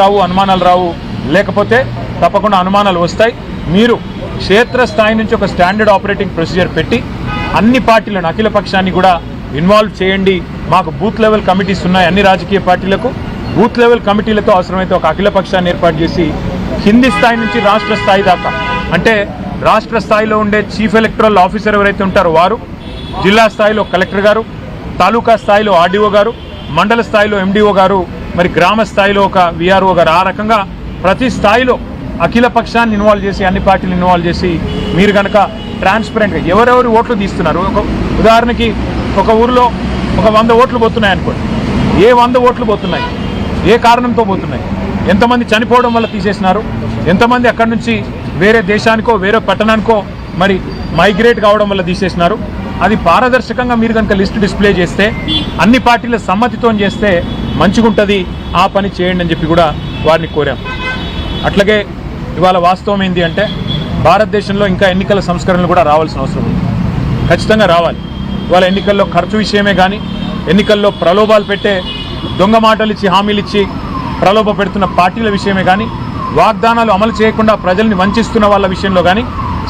రావు అనుమానాలు రావు. లేకపోతే తప్పకుండా అనుమానాలు వస్తాయి. మీరు క్షేత్రస్థాయి నుంచి ఒక స్టాండర్డ్ ఆపరేటింగ్ ప్రొసీజర్ పెట్టి అన్ని పార్టీలను అఖిల పక్షాన్ని కూడా ఇన్వాల్వ్ చేయండి. మాకు బూత్ లెవెల్ కమిటీస్ ఉన్నాయి అన్ని రాజకీయ పార్టీలకు. బూత్ లెవెల్ కమిటీలతో అవసరమైతే ఒక అఖిల పక్షాన్ని ఏర్పాటు చేసి కింది స్థాయి నుంచి రాష్ట్ర స్థాయి దాకా. అంటే రాష్ట్ర స్థాయిలో ఉండే చీఫ్ ఎలక్టరల్ ఆఫీసర్ ఎవరైతే ఉంటారో వారు జిల్లా స్థాయిలో కలెక్టర్ గారు తాలూకా స్థాయిలో ఆర్డీఓ గారు మండల స్థాయిలో ఎండిఓ గారు మరి గ్రామ స్థాయిలో ఒక విఆర్ఓ గారు ఆ రకంగా ప్రతి స్థాయిలో అఖిల పక్షాన్ని ఇన్వాల్వ్ చేసి అన్ని పార్టీలు ఇన్వాల్వ్ చేసి మీరు కనుక ట్రాన్స్పరెంట్గా ఎవరెవరు ఓట్లు తీస్తున్నారు? ఒక ఉదాహరణకి ఒక ఊరిలో ఒక వంద ఓట్లు పోతున్నాయి అనుకోండి. ఏ వంద ఓట్లు పోతున్నాయి? ఏ కారణంతో పోతున్నాయి? ఎంతమంది చనిపోవడం వల్ల తీసేసినారు? ఎంతమంది అక్కడి నుంచి వేరే దేశానికో వేరే పట్టణానికో మరి మైగ్రేట్ కావడం వల్ల తీసేసినారు? అది పారదర్శకంగా మీరు కనుక లిస్ట్ డిస్ప్లే చేస్తే అన్ని పార్టీల సమ్మతితో చేస్తే మంచిగుంటుంది ఆ పని చేయండి అని చెప్పి కూడా వారిని కోరాం. అట్లాగే ఇవాళ వాస్తవం ఏంటి అంటే భారతదేశంలో ఇంకా ఎన్నికల సంస్కరణలు కూడా రావాల్సిన అవసరం ఉంది. ఖచ్చితంగా రావాలి. ఇవాళ ఎన్నికల్లో ఖర్చు విషయమే కానీ ఎన్నికల్లో ప్రలోభాలు పెట్టే దొంగ మాటలు ఇచ్చి హామీలు ఇచ్చి ప్రలోభ పెడుతున్న పార్టీల విషయమే కానీ వాగ్దానాలు అమలు చేయకుండా ప్రజల్ని వంచిస్తున్న వాళ్ళ విషయంలో కానీ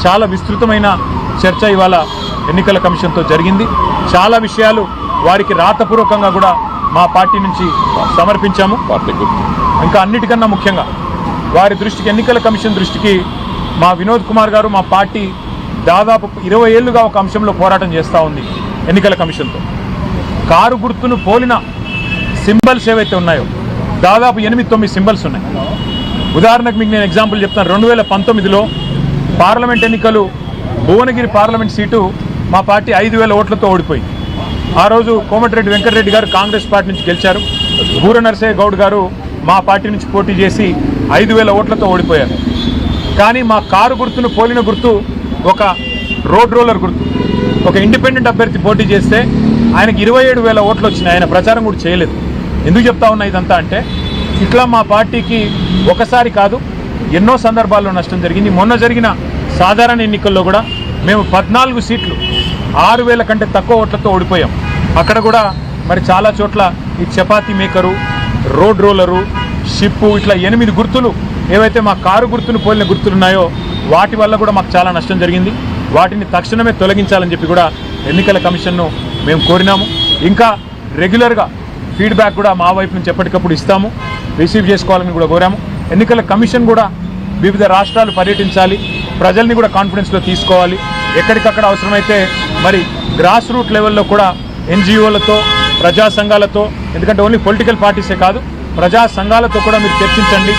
చాలా విస్తృతమైన చర్చ ఇవాళ ఎన్నికల కమిషన్తో జరిగింది. చాలా విషయాలు వారికి రాతపూర్వకంగా కూడా మా పార్టీ నుంచి సమర్పించాము. ఇంకా అన్నిటికన్నా ముఖ్యంగా వారి దృష్టికి ఎన్నికల కమిషన్ దృష్టికి మా వినోద్ కుమార్ గారు మా పార్టీ దాదాపు ఇరవై ఏళ్ళుగా ఒక అంశంలో పోరాటం చేస్తూ ఉంది ఎన్నికల కమిషన్తో. కారు గుర్తును పోలిన సింబల్స్ ఏవైతే ఉన్నాయో దాదాపు ఎనిమిది తొమ్మిది సింబల్స్ ఉన్నాయి. ఉదాహరణకు మీకు నేను ఎగ్జాంపుల్ చెప్తాను. రెండు వేల పంతొమ్మిదిలో పార్లమెంట్ ఎన్నికలు భువనగిరి పార్లమెంట్ సీటు మా పార్టీ ఐదు వేల ఓట్లతో ఓడిపోయింది. ఆ రోజు కోమటిరెడ్డి వెంకటరెడ్డి గారు కాంగ్రెస్ పార్టీ నుంచి గెలిచారు. బూర నరసయ్య గౌడ్ గారు మా పార్టీ నుంచి పోటీ చేసి ఐదు వేల ఓట్లతో ఓడిపోయారు. కానీ మా కారు గుర్తును పోలిన గుర్తు ఒక రోడ్ రోలర్ గుర్తు. ఒక ఇండిపెండెంట్ అభ్యర్థి పోటీ చేస్తే ఆయనకి ఇరవై ఏడు వేల ఓట్లు వచ్చినాయి. ఆయన ప్రచారం కూడా చేయలేదు. ఎందుకు చెప్తా ఉన్నా ఇదంతా అంటే ఇట్లా మా పార్టీకి ఒకసారి కాదు ఎన్నో సందర్భాల్లో నష్టం జరిగింది. మొన్న జరిగిన సాధారణ ఎన్నికల్లో కూడా మేము పద్నాలుగు సీట్లు ఆరు వేల కంటే తక్కువ ఓట్లతో ఓడిపోయాం. అక్కడ కూడా మరి చాలా చోట్ల ఈ chapati maker road roller ship ఇట్లా ఎనిమిది గుర్తులు ఏవైతే మా కారు గుర్తును పోలిన గుర్తులు ఉన్నాయో వాటి వల్ల కూడా మాకు చాలా నష్టం జరిగింది. వాటిని తక్షణమే తొలగించాలని చెప్పి కూడా ఎన్నికల కమిషన్ను మేము కోరినాము. ఇంకా రెగ్యులర్గా ఫీడ్బ్యాక్ కూడా మా వైపు నుంచి ఎప్పటికప్పుడు ఇస్తాము. రిసీవ్ చేసుకోవాలని కూడా కోరాము. ఎన్నికల కమిషన్ కూడా వివిధ రాష్ట్రాలు పర్యటించాలి. ప్రజల్ని కూడా కాన్ఫిడెన్స్లో తీసుకోవాలి. ఎక్కడికక్కడ అవసరమైతే మరి గ్రాస్ రూట్ లెవెల్లో కూడా ఎన్జిఓలతో ప్రజా సంఘాలతో ఎందుకంటే ఓన్లీ పొలిటికల్ పార్టీసే కాదు ప్రజా సంఘాలతో కూడా మీరు చర్చించండి.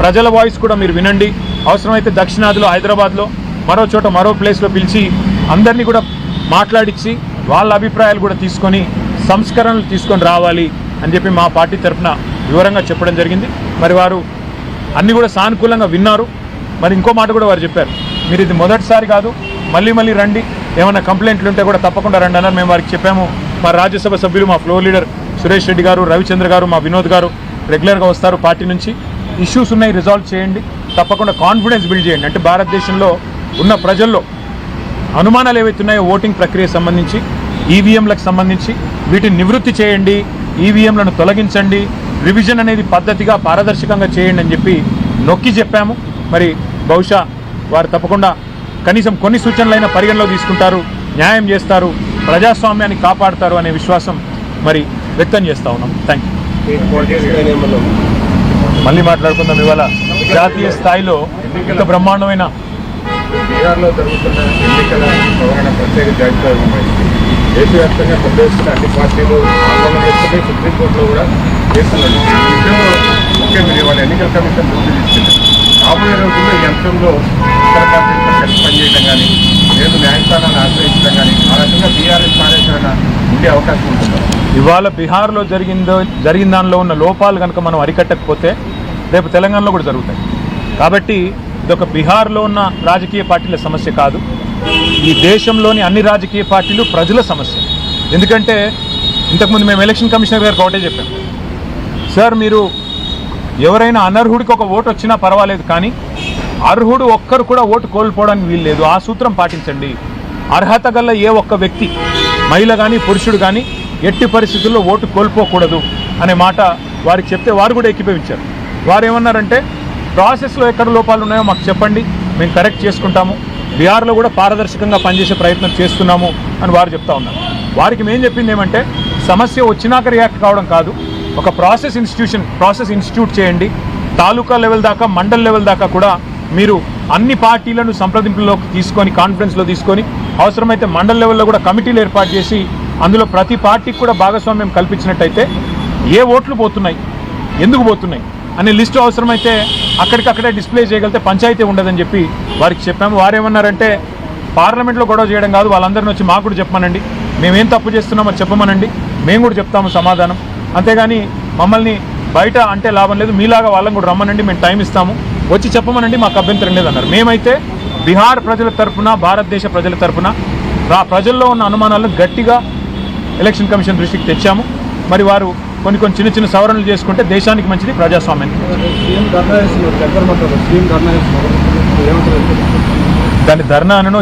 ప్రజల వాయిస్ కూడా మీరు వినండి. అవసరమైతే దక్షిణాదిలో హైదరాబాద్లో మరో చోట మరో ప్లేస్లో పిలిచి అందరినీ కూడా మాట్లాడించి వాళ్ళ అభిప్రాయాలు కూడా తీసుకొని సంస్కరణలు తీసుకొని రావాలి అని చెప్పి మా పార్టీ తరఫున వివరంగా చెప్పడం జరిగింది. మరి వారు అన్నీ కూడా సానుకూలంగా విన్నారు. మరి ఇంకో మాట కూడా వారు చెప్పారు. మీరు ఇది మొదటిసారి కాదు మళ్ళీ మళ్ళీ రండి. ఏమైనా కంప్లైంట్లు ఉంటే కూడా తప్పకుండా రండి అన్నారు. మేము వారికి చెప్పాము. మా రాజ్యసభ సభ్యులు మా ఫ్లోర్ లీడర్ సురేష్ రెడ్డి గారు రవిచంద్ర గారు మా వినోద్ గారు రెగ్యులర్గా వస్తారు పార్టీ నుంచి. ఇష్యూస్ ఉన్నాయి రిజాల్వ్ చేయండి. తప్పకుండా కాన్ఫిడెన్స్ బిల్డ్ చేయండి. అంటే భారతదేశంలో ఉన్న ప్రజల్లో అనుమానాలు ఏవైతే ఉన్నాయో ఓటింగ్ ప్రక్రియ సంబంధించి ఈవీఎంలకు సంబంధించి వీటిని నివృత్తి చేయండి ఈవీఎంలను తొలగించండి రివిజన్ అనేది పద్ధతిగా పారదర్శకంగా చేయండి అని చెప్పి నొక్కి చెప్పాము. మరి బహుశా వారు తప్పకుండా కనీసం కొన్ని సూచనలైనా పరిగణలో తీసుకుంటారు న్యాయం చేస్తారు. ప్రజాస్వామ్యాన్ని కాపాడతారు అనే విశ్వాసం మరి వ్యక్తం చేస్తా ఉన్నాం. థ్యాంక్ యూ మళ్ళీ మాట్లాడుకుందాం ఇవాళ. జాతీయ స్థాయిలో ఇంత బ్రహ్మాండమైన బీహార్లో జరుగుతున్న ఎన్నికల సవరణ ప్రత్యేక జాబితా ఉన్నాయి దేశవ్యాప్తంగా పెద్ద ఎత్తున అన్ని పార్టీలు ఆందోళన సుప్రీంకోర్టులో కూడా చేస్తున్నారు. విషయంలో ముఖ్యంగా ఇవాళ ఎన్నికల కమిషన్ తీసుకెళ్ళారు రాబోయే రోజుల్లో ఈ అంశంలో ఇతర పార్టీలతో కలిసి పనిచేయడం కానీ లేదు న్యాయస్థానాన్ని ఆశ్రయించడం కానీ ఆ రకంగా ఉండే అవకాశం ఉంటుంది. ఇవాళ బీహార్లో జరిగిందో జరిగిన దానిలో ఉన్న లోపాలు కనుక మనం అరికట్టకపోతే రేపు తెలంగాణలో కూడా జరుగుతాయి. కాబట్టి ఇదొక బీహార్లో ఉన్న రాజకీయ పార్టీల సమస్య కాదు. ఈ దేశంలోని అన్ని రాజకీయ పార్టీలు ప్రజల సమస్య. ఎందుకంటే ఇంతకుముందు మేము ఎలక్షన్ కమిషనర్ గారికి ఒకటే చెప్పాం. సార్ మీరు ఎవరైనా అనర్హుడికి ఒక ఓటు వచ్చినా పర్వాలేదు కానీ అర్హుడు ఒక్కరు కూడా ఓటు కోల్పోవడానికి వీలు లేదు ఆ సూత్రం పాటించండి. అర్హత గల్ల ఏ ఒక్క వ్యక్తి మహిళ కానీ పురుషుడు కానీ ఎట్టి పరిస్థితుల్లో ఓటు కోల్పోకూడదు అనే మాట వారికి చెప్తే వారు కూడా ఎక్కిపోయించారు వారు ఏమన్నారంటే ప్రాసెస్లో ఎక్కడ లోపాలు ఉన్నాయో మాకు చెప్పండి మేము కరెక్ట్ చేసుకుంటాము బీహార్లో కూడా పారదర్శకంగా పనిచేసే ప్రయత్నం చేస్తున్నాము అని వారు చెప్తా ఉన్నారు. వారికి మేము చెప్పింది ఏమంటే సమస్య వచ్చినాక రియాక్ట్ కావడం కాదు ఒక ప్రాసెస్ ఇన్స్టిట్యూషన్ ప్రాసెస్ ఇన్స్టిట్యూట్ చేయండి తాలూకా లెవెల్ దాకా మండల్ లెవెల్ దాకా కూడా మీరు అన్ని పార్టీలను సంప్రదింపుల్లోకి తీసుకొని కాన్ఫరెన్స్లో తీసుకొని అవసరమైతే మండల్ లెవెల్లో కూడా కమిటీలు ఏర్పాటు చేసి అందులో ప్రతి పార్టీకి కూడా భాగస్వామ్యం కల్పించినట్టయితే ఏ ఓట్లు పోతున్నాయి ఎందుకు పోతున్నాయి అనే లిస్టు అవసరమైతే అక్కడికక్కడే డిస్ప్లే చేయగలిగితే పంచాయతీ ఉండదని చెప్పి వారికి చెప్పాము. వారేమన్నారంటే పార్లమెంట్లో గొడవ చేయడం కాదు వాళ్ళందరిని వచ్చి మాకు కూడా చెప్పమనండి. మేమేం తప్పు చేస్తున్నామో చెప్పమనండి. మేము కూడా చెప్తాము సమాధానం. అంతేగాని మమ్మల్ని బయట అంటే లాభం లేదు మీలాగా వాళ్ళని కూడా రమ్మనండి మేము టైం ఇస్తాము. వచ్చి చెప్పమనండి మాకు అభ్యంతరం లేదన్నారు. మేమైతే బీహార్ ప్రజల తరపున భారతదేశ ప్రజల తరపున రా ప్రజల్లో ఉన్న అనుమానాలను గట్టిగా ఎలక్షన్ కమిషన్ దృష్టికి తెచ్చాము. మరి వారు కొన్ని కొన్ని చిన్న చిన్న సవరణలు చేసుకుంటే దేశానికి మంచిది ప్రజాస్వామ్యానికి దాన్ని ధర్నా అనను